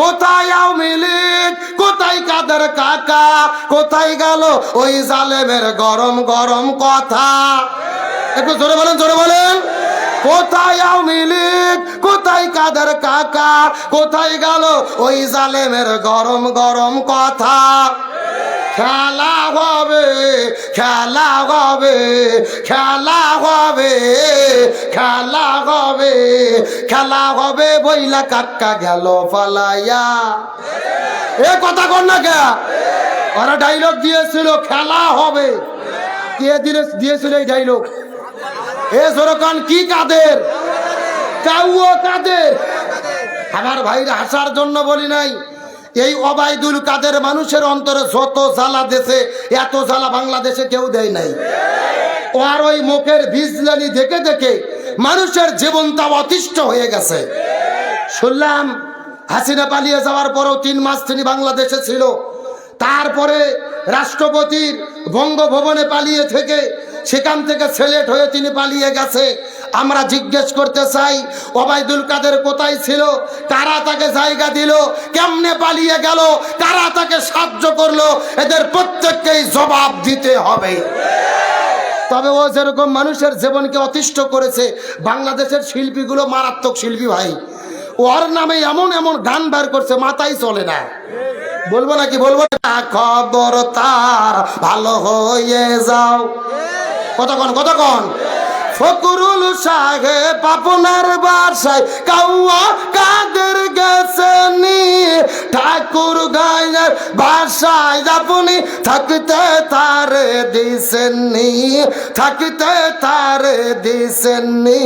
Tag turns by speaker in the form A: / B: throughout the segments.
A: কোথায় আওয়ামী লীগ? কোথায় কাদের কাকা? কোথায় গেল ওই জালেমের গরম গরম কথা? একটু জোরে বলেন জোরে বলেন। কোথায় আওয়ামী লীগ? কোথায় কাদের কাকা? কোথায় গেল ওই জালেমের গরম গরম কথা? খেলা হবে খেলা হবে খেলা হবে খেলা হবে খেলা হবে বইলা কাক্কা গেল ফালাইয়া এ কথা কর না কে? ওরা ডাইলগ দিয়েছিল, খেলা হবে। কে দিলে দিয়েছিল এই ডাইলগ এ জোরকান কি কাদের? কাউও কাদের? আমার ভাইরা হাসার জন্য বলি নাই, এই অবায়দুল কাদের মানুষের অন্তরে যত জ্বালা দেশে, এত জ্বালা বাংলাদেশে কেউ দেয় নাই। আর ওই মুখের বিজলানি দেখে দেখে মানুষের জীবনটা অতিষ্ঠ হয়ে গেছে। শুনলাম, হাসিনা পালিয়ে যাওয়ার পরও তিন মাস তিনি বাংলাদেশে ছিল। তারপরে রাষ্ট্রপতির বঙ্গভবনে পালিয়ে থেকে সেখান থেকে সিলেট হয়ে তিনি পালিয়ে গেছে। আমরা জিজ্ঞেস করতে চাই, ওবায়দুল কাদের কোথায় ছিল? কারা তাকে জায়গা দিল? কেমনে পালিয়ে গেল? কারা তাকে সাহায্য করল? এদের প্রত্যেককেই জবাব দিতে হবে। তবে ও যেরকম মানুষের জীবনকে অতিষ্ঠ করেছে, বাংলাদেশের শিল্পীগুলো মারাত্মক শিল্পী ভাই। ওর নামে এমন এমন গান বার করছে, মাথায় চলে না। বলব নাকি? বলব না? খবর তার, ভালো হয়ে যাও। কতক্ষণ কতক্ষণ? ফকরুল সাহেব আপনার বাসায় কাউয়া কাদের গেছেনি ঠাকুর গায়ের বাসায় আপনি থাকতে তারে দিছেননি থাকতে তারে দিছেননি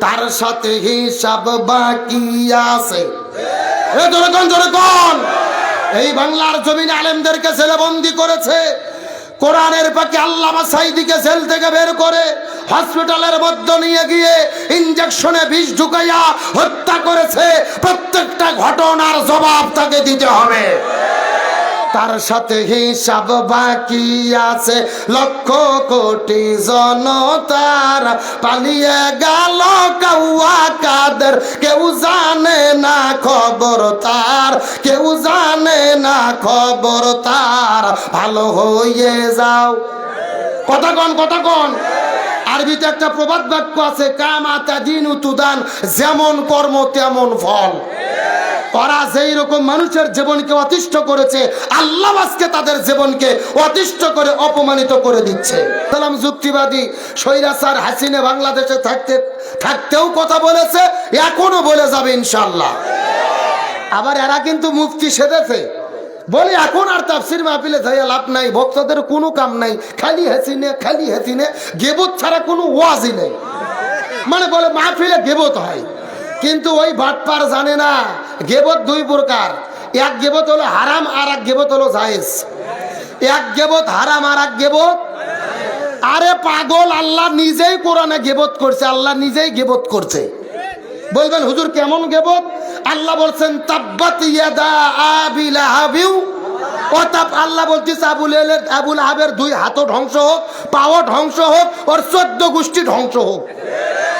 A: তার সাথে হিসাব বাকি আছে। ধরে কোন ধরে কোন এই বাংলার জমিন আলেমদেরকে ছেলেবন্দি করেছে। কোরআনের পাকে আল্লামা সাইদিকে জেল থেকে বের করে হসপিটালের মধ্যে নিয়ে গিয়ে ইঞ্জেকশনে বিষ ঢুকাইয়া হত্যা করেছে, প্রত্যেকটা ঘটনার জবাব তাকে দিতে হবে। তার সাথে হিসাব বাকি আছে, লক্ষ কোটি জনতার। পালিয়ে গেল কাউয়া কাদের, কেউ জানে না খবর তার, কেউ জানে না খবর তার, ভালো হয়ে যাও। কথা কন কথা কন। আরবিতে একটা প্রবাদ বাক্য আছে কামাতা দিন উতুদান যেমন কর্ম তেমন ফল। ওরা যেই রকম মানুষের জীবনকে অতিষ্ঠ করেছে, আল্লাহ আজকে তাদের জীবনকে অতিষ্ঠ করে অপমানিত করে দিচ্ছে। সালাম যুক্তিবাদী সৈরাসার হাসিনে বাংলাদেশে থাকতে, থাকতেও কথা বলেছে, এখনও বলে যাবে ইনশাল্লাহ আবার এরা কিন্তু মুফতি সেজেছে বলে, এখন আর তাফসির মাহফিলে যাইয়া লাভ নাই, ভক্তদের কোনো কাম নাই, খালি হেসিনে খালি হেসিনে, গেবত ছাড়া কোনো ওয়াজই নেই। মানে বলে, মাহফিলে গেবত হয়, কিন্তু ওই ভাটপার জানে না, গেবত দুই প্রকার। এক গেবত হলো হারাম, আর এক গেবত হলো জায়েজ। এক গেবত হারাম, আর এক গেবত আরে পাগল, আল্লাহ নিজেই কোরআনে গেবত করছে, আল্লাহ নিজেই গেবত করছে। বলবেন, হুজুর, কেমন গেবত? আল্লাহ বলছেন, তাব্বাত ইয়াদা আবিল আহাবিউ অতাপ আল্লাহ বলতেছে, আবুল আবুল আহাবের দুই হাতও ধ্বংস হোক, পাও ধ্বংস হোক, ওর চোদ্দ গোষ্ঠী ধ্বংস হোক।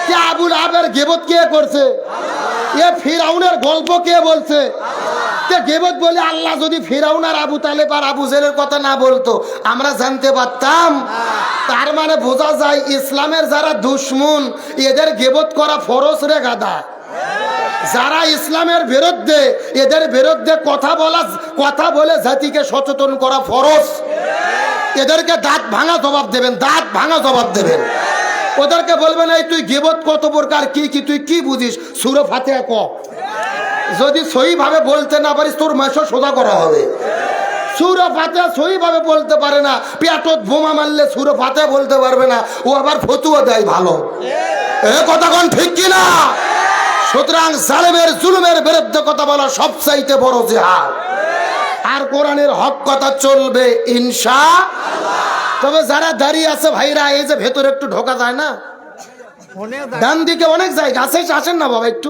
A: কে আবুল আহাবের গেবত কে করছে? এ ফিরাউনের গল্প কে বলছে? গেবত বলে, আল্লাহ যদি ফিরাউন আর আবু তালেব আর আবু জেলের কথা না বলতো, আমরা জানতে পারতাম। তার মানে বোঝা যায়, ইসলামের যারা দুশ্মন, এদের গেবত করা ফরজ রে গাদা। যারা ইসলামের বিরুদ্ধে, এদের বিরুদ্ধে কথা বলা, কথা বলে জাতিকে সচেতন করা ফরজ। এদেরকে দাঁত ভাঙা জবাব দেবেন, দাঁত ভাঙা জবাব দেবেন। ওদেরকে বলবেন, এই তুই গেবত কত প্রকার, কি কি, তুই কি বুঝিস? সুরো ফাতে ক। যদি সহিভাবে বলতে না পারিস, তোর মেশো সোজা করা হবে। সুরো ফাতে সহিভাবে বলতে পারে না, পেটত বোমা মারলে সুরো ফাতে বলতে পারবে না, ও আবার ফতুয়া দেয় ভালো। এ কথা কোন ঠিক কিনা? সুতরাং জালেমের জুলুমের বিরুদ্ধে কথা বলা সবচাইতে বড় জেহাদ। আর কোরআনের হক কথা চলবে ইনশা তবে যারা দাঁড়িয়ে আছে ভাইরা এই যে ভেতরে একটু ঢোকা যায় না? ডান দিকে অনেক জায়গা আছে আসেন না বাবা একটু।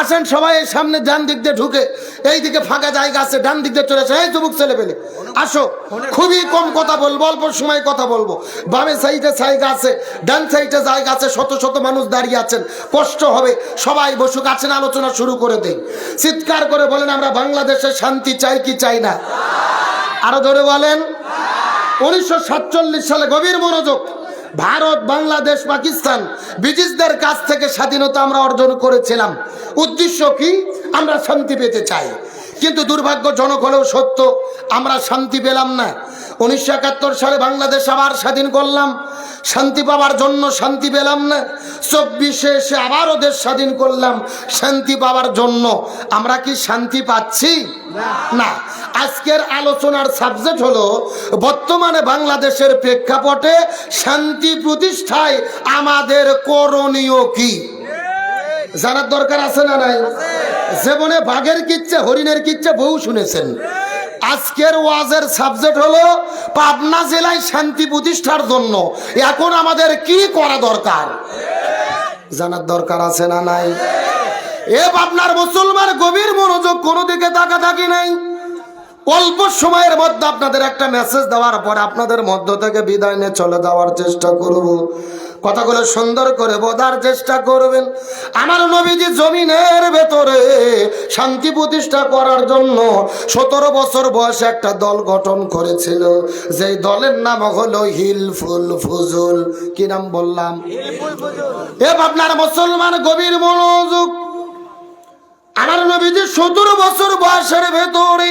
A: আসেন সবাই, এই সামনে ডান দিক দিয়ে ঢুকে, এই দিকে ফাঁকা জায়গা আছে, ডান দিক দিয়ে চলে আসে এই যুবক ছেলে পেলে আসো। খুবই কম কথা বলব, অল্প সময় কথা বলব। বামে সাইডে জায়গা আছে, ডান সাইডে জায়গা আছে, শত শত মানুষ দাঁড়িয়ে আছেন। কষ্ট হবে, সবাই বসুক আছেন আলোচনা শুরু করে দেই। চিৎকার করে বলেন, আমরা বাংলাদেশে শান্তি চাই কি চাই না? আরও ধরে বলেন, উনিশশো সাতচল্লিশ সালে গভীর মনোযোগ ভারত, বাংলাদেশ, পাকিস্তান, ব্রিটিশদের কাছ থেকে স্বাধীনতা আমরা অর্জন করেছিলাম। উদ্দেশ্য কি? আমরা শান্তি পেতে চাই। কিন্তু দুর্ভাগ্যজনক হলেও সত্য, আমরা শান্তি পেলাম না। উনিশশো একাত্তর সালে বাংলাদেশ আবার স্বাধীন করলাম। শান্তি পাওয়ার জন্য শান্তি পেলাম না। চব্বিশে এসে আবারও দেশ স্বাধীন করলাম। শান্তি পাওয়ার জন্য আমরা কি শান্তি পাচ্ছি? না। আজকের আলোচনার সাবজেক্ট হলো বর্তমানে বাংলাদেশের প্রেক্ষাপটে শান্তি প্রতিষ্ঠায় আমাদের করণীয় কি? জানার দরকার আছে না নাই? জীবনে বাঘের কিচ্ছে হরিণের কিচ্ছে বহু শুনেছেন। আজকের ওয়াজের সাবজেক্ট হলো পাবনা জেলায় শান্তি প্রতিষ্ঠার জন্য। এখন আমাদের কি করা দরকার? জানার দরকার আছে না নাই? এ পাবনার মুসলমান গভীর মনোযোগ কোনো দিকে তাকা থাকি নাই। অল্প সময়ের মধ্যে আপনাদের একটা মেসেজ দেওয়ার পরে আপনাদের মধ্য থেকে বিদায় নিয়ে চলে যাওয়ার চেষ্টা করব। কথাগুলো সুন্দর করে বোঝার চেষ্টা করবেন। আমার নবীজি জমিনের ভেতরে শান্তি প্রতিষ্ঠা করার জন্য সতেরো বছর বয়সে একটা দল গঠন করেছিল। যেই দলের নাম হলো হিলফুল ফুজুল। কি নাম বললাম? এ আপনার মুসলমান গভীর মনোযোগ। আমার নবীজি সতেরো বছর বয়সের ভেতরে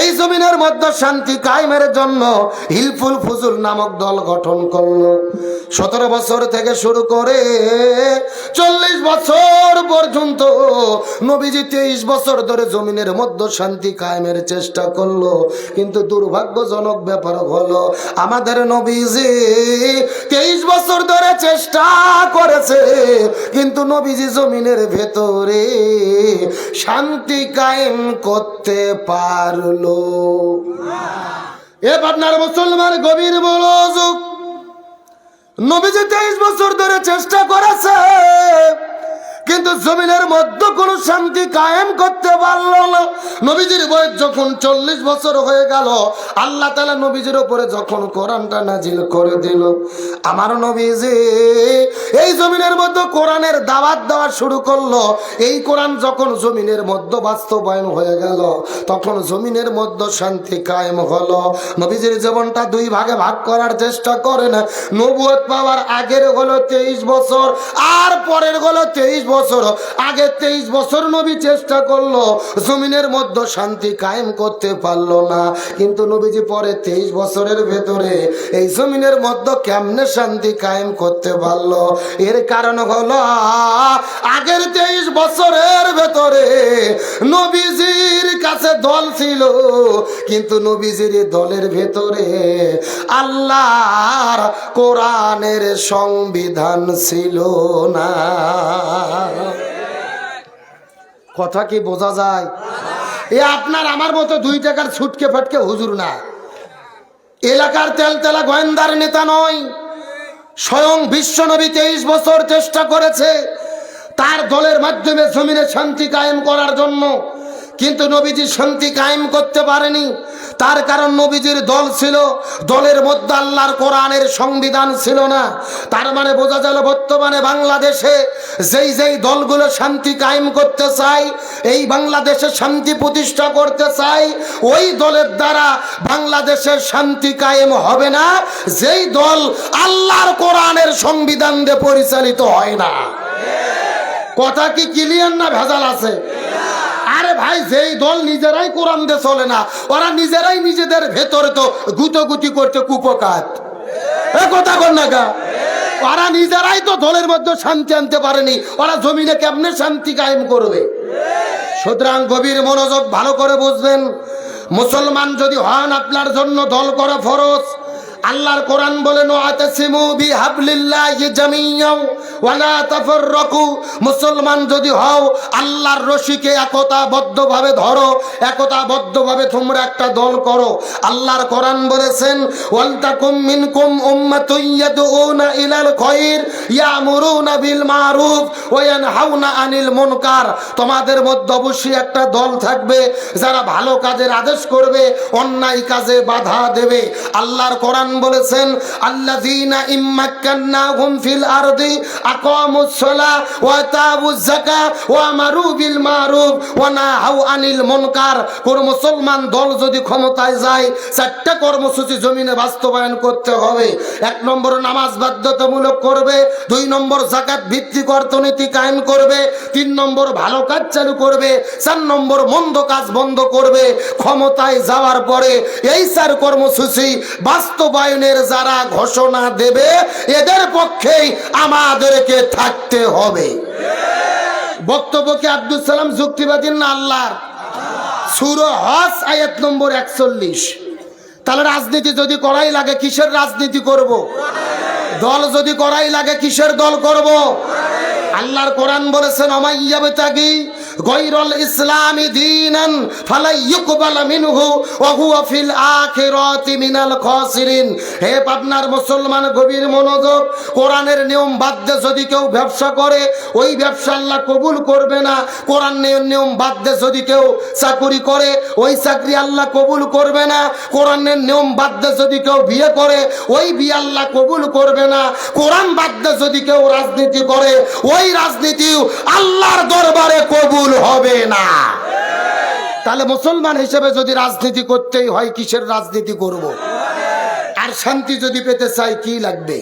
A: এই জমিনের মধ্যে শান্তি কায়েমের জন্য হিলফুল ফুজুল নামক দল গঠন করল। সতেরো বছর থেকে শুরু করে চল্লিশ বছর পর্যন্ত নবীজি তেইশ বছর ধরে জমিনের মধ্যে শান্তি কায়েমের চেষ্টা করল। কিন্তু দুর্ভাগ্যজনক ব্যাপার হলো, আমাদের নবীজি তেইশ বছর ধরে চেষ্টা করেছে, কিন্তু নবীজি জমিনের ভেতরে শান্তি কায়েম করতে পারল এ আপনার মুসলমান গভীর মনোযোগ। নবীজি তেইশ বছর ধরে চেষ্টা করেছে। কিন্তু জমিনের মধ্যে কোনো শান্তি কায়েম করতে পারল না। নবীজির বয়স যখন চল্লিশ বছর হয়ে গেল, আল্লাহ তালা নবীজির উপরে যখন কোরআনটা নাজিল করে দিল, আমার নবীজি এই জমিনের মধ্যে কোরআনের দাওয়াত দেওয়া শুরু করল। এই কোরআন যখন জমিনের মধ্যে বাস্তবায়ন হয়ে গেল, তখন জমিনের মধ্যে শান্তি কায়েম হলো। নবীজির জীবনটা দুই ভাগে ভাগ করার চেষ্টা করেন। নবুয়ত পাওয়ার আগের হলো তেইশ বছর, আর পরের হলো তেইশ বছর আগে তেইশ বছর নবী চেষ্টা করল, জমিনের মধ্যে শান্তি কায়েম করতে পারল না। কিন্তু নবীজি পরে তেইশ বছরের ভেতরে এই জমিনের মধ্যে কেমনে শান্তি কায়েম করতে পারল? এর কারণ হলো, আগের তেইশ বছরের ভেতরে নবীজির কাছে দল ছিল। কিন্তু নবীজির দলের ভেতরে আল্লাহর কোরআনের সংবিধান ছিল না। কথা কি বোঝা যায়? এ আপনার আমার মতো দুই টাকার ছুটকে ফাটকে হুজুর না। এলাকার তেল তেলা গোয়েন্দার নেতা নয়, স্বয়ং বিশ্বনবী তেইশ বছর চেষ্টা করেছে তার দলের মাধ্যমে জমিনে শান্তি কায়েম করার জন্য, কিন্তু নবীজি শান্তি কায়েম করতে পারেনি। তার কারণ নবীজির দল ছিল, দলের মধ্যে আল্লাহর কোরআনের সংবিধান ছিল না। তার মানে বোঝা গেল বর্তমানে বাংলাদেশে যেই যেই দলগুলো শান্তি কায়েম করতে চায়, এই বাংলাদেশে শান্তি প্রতিষ্ঠা করতে চায়, ওই দলের দ্বারা বাংলাদেশের শান্তি কায়েম হবে না। যেই দল আল্লাহর কোরআনের সংবিধান দিয়ে পরিচালিত হয় না। কথা কি ক্লিয়ার না ভেজাল আছে? ভাই, যেই দল নিজেরাই কোরআন দিয়ে চলে না, ওরা নিজেরাই নিজেদের ভেতরে তো গুতগুতি করতে কুপকাত। এ কথা বল না গা। ওরা নিজেরাই তো দলের মধ্যে শান্তি আনতে পারেনি, ওরা জমিনে কেমনে শান্তি কায়েম করবে? সুতরাং গভীর মনোযোগ ভালো করে বুঝবেন, মুসলমান যদি হন, আপনার জন্য দল করা ফরজ। আল্লাহর কোরআন বলে নো আতাসিমু বিহাবলিল্লাহি জামিয়াও। মুসলমান যদি হও, আল্লাহর রশিকে একতাবদ্ধভাবে ধরো, একতাবদ্ধভাবে তোমরা একটা দল করো। আল্লাহর কোরআন বলেছেন ওয়ালতাকুম মিনকুম উম্মাতুন ইয়াদউনা ইলাল খায়র, ইয়ামুরুনা বিল মারুফ ওয়া ইয়ানহাউনা আনিল মুনকার। তোমাদের মধ্যে অবশ্যই একটা দল থাকবে, যারা ভালো কাজের আদেশ করবে, অন্যায় কাজে বাধা দেবে। আল্লাহর কোরআন বলেছেন, আল্লাযীনা ইম্মাক্কান্নাহুম ফিল আরদি আকামুস সালাহ ওয়া তাবুজ যাকাত ওয়া আমারু বিল মারুফ ওয়া নাহাউ আনিল মুনকার। কোন মুসলমান দল যদি ক্ষমতায় যায়, চারটা কর্মসূচি জমিনে বাস্তবায়ন করতে হবে। এক নম্বর নামাজ বাধ্যতামূলক করবে, দুই নম্বর জাকাত ভিত্তিক অর্থনীতি কায়েম করবে, তিন নম্বর ভালো কাজ চালু করবে, চার নম্বর মন্দ কাজ বন্ধ করবে। ক্ষমতায় যাওয়ার পরে এই চার কর্মসূচি বাস্তবায়নের যারা ঘোষণা দেবে, এদের পক্ষেই আমাদেরকে থাকতে হবে বক্তব্যকে আব্দুল সালাম যুক্তিবাদী না আল্লাহর সুর হস, আয়াত নম্বর একচল্লিশ তাহলে রাজনীতি যদি করাই লাগে, কিসের রাজনীতি করব। দল যদি করাই লাগে, কিসের দল করব। আল্লাহর কোরআন বলেছেন অমাইয়াবে তাগি গৈরল ইসলামী দিনান ফালাই ইউকবাল মিনহু ওয়া হুয়া ফিল আখিরাতি মিনাল খাসিরিন। হে পাবনার মুসলমান গভীর মনোযোগ, কোরআনের নিয়ম বাদ দিয়ে যদি কেউ ব্যবসা করে, ওই ব্যবসা আল্লাহ কবুল করবে না। কোরআনের নিয়ম বাদ দিয়ে যদি কেউ চাকুরি করে, ওই চাকরি আল্লাহ কবুল করবে না। কোরআনের নিয়ম বাদ দিয়ে যদি কেউ বিয়ে করে, ওই বিয়ে আল্লাহ কবুল করবে না। কোরআন বাদ দিয়ে যদি কেউ রাজনীতি করে, ওই রাজনীতিও আল্লাহর দরবারে কবুল হবে না তাহলে মুসলমান হিসেবে যদি রাজনীতি করতেই হয়, কিসের রাজনীতি করব। আর শান্তি যদি পেতে চাই, কি লাগবে